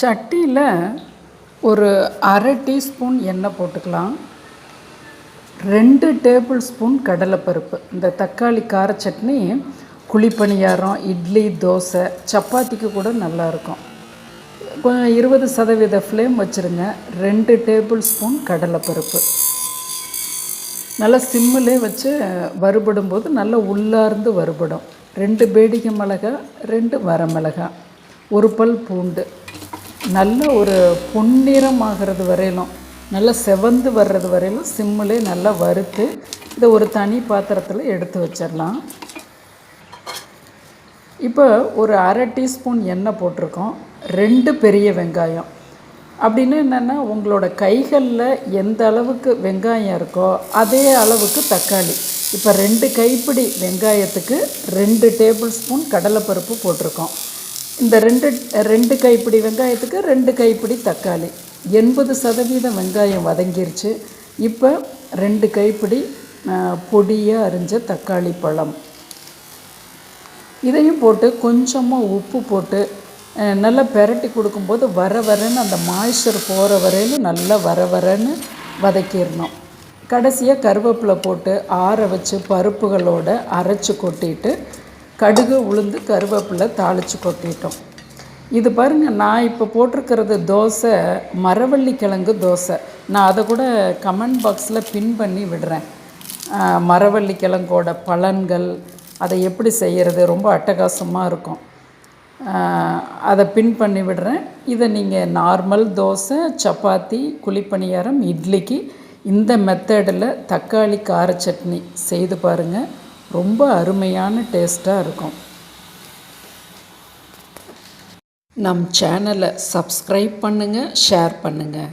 சட்டியில் ஒரு அரை டீஸ்பூன் எண்ணெய் போட்டுக்கலாம். ரெண்டு டேபிள் ஸ்பூன் கடலைப்பருப்பு. இந்த தக்காளி கார சட்னி குழிப்பணியாரம் இட்லி தோசை சப்பாத்திக்கு கூட நல்லாயிருக்கும். கொஞ்சம் இருபது சதவீத ஃப்ளேம் வச்சுருங்க. ரெண்டு டேபிள் ஸ்பூன் கடலைப்பருப்பு. நல்லா சிம்மிலே வச்சு வறுபடும் போது நல்லா உள்ளார்ந்து வறுபடும். ரெண்டு பேடிகை மிளகா ரெண்டு வரமிளகா ஒரு பல் பூண்டு. நல்ல ஒரு பொன்னிறம் ஆகிறது வரையிலும் நல்லா செவந்து வர்றது வரையிலும் சிம்மிலே நல்லா வறுத்து இதை ஒரு தனி பாத்திரத்தில் எடுத்து வச்சிடலாம். இப்போ ஒரு அரை டீஸ்பூன் எண்ணெய் போட்டிருக்கோம். ரெண்டு பெரிய வெங்காயம். அப்படின்னு என்னென்னா உங்களோட கைகளில் எந்த அளவுக்கு வெங்காயம் இருக்கோ அதே அளவுக்கு தக்காளி. இப்போ ரெண்டு கைப்பிடி வெங்காயத்துக்கு ரெண்டு டேபிள் ஸ்பூன் கடலைப்பருப்பு போட்டிருக்கோம். இந்த ரெண்டு ரெண்டு கைப்பிடி வெங்காயத்துக்கு ரெண்டு கைப்பிடி தக்காளி. எண்பது சதவீதம் வெங்காயம் வதங்கிருச்சு. இப்போ ரெண்டு கைப்பிடி பொடியாக அரிஞ்ச தக்காளி பழம். இதையும் போட்டு கொஞ்சமாக உப்பு போட்டு நல்லா பெரட்டி கொடுக்கும்போது வர வரன்னு அந்த மாய்ச்சர் போகிற வரையிலும் நல்லா வர வரன்னு வதக்கிடணும். கடைசியாக கருவேப்பிலை போட்டு ஆற வச்சு பருப்புகளோட அரைச்சி கொட்டிட்டு கடுகு உளுந்து கருவேப்பிலை தாளித்து கொட்டிட்டோம். இது பாருங்கள் நான் இப்போ போட்டிருக்கிறது தோசை மரவள்ளி கிழங்கு தோசை. நான் அதை கூட கமெண்ட் பாக்ஸில் பின் பண்ணி விடுறேன். மரவள்ளி கிழங்கோட பலன்கள் அதை எப்படி செய்கிறது ரொம்ப அட்டகாசமாக இருக்கும். அதை பின் பண்ணி விடுறேன். இதை நீங்கள் நார்மல் தோசை சப்பாத்தி குழிப்பணியாரம் இட்லிக்கு இந்த மெத்தடில் தக்காளி கார சட்னி செய்து பாருங்கள் ரொம்ப அருமையான டேஸ்ட்டாக இருக்கும். நம் சேனலை சப்ஸ்கிரைப் பண்ணுங்கள் ஷேர் பண்ணுங்கள்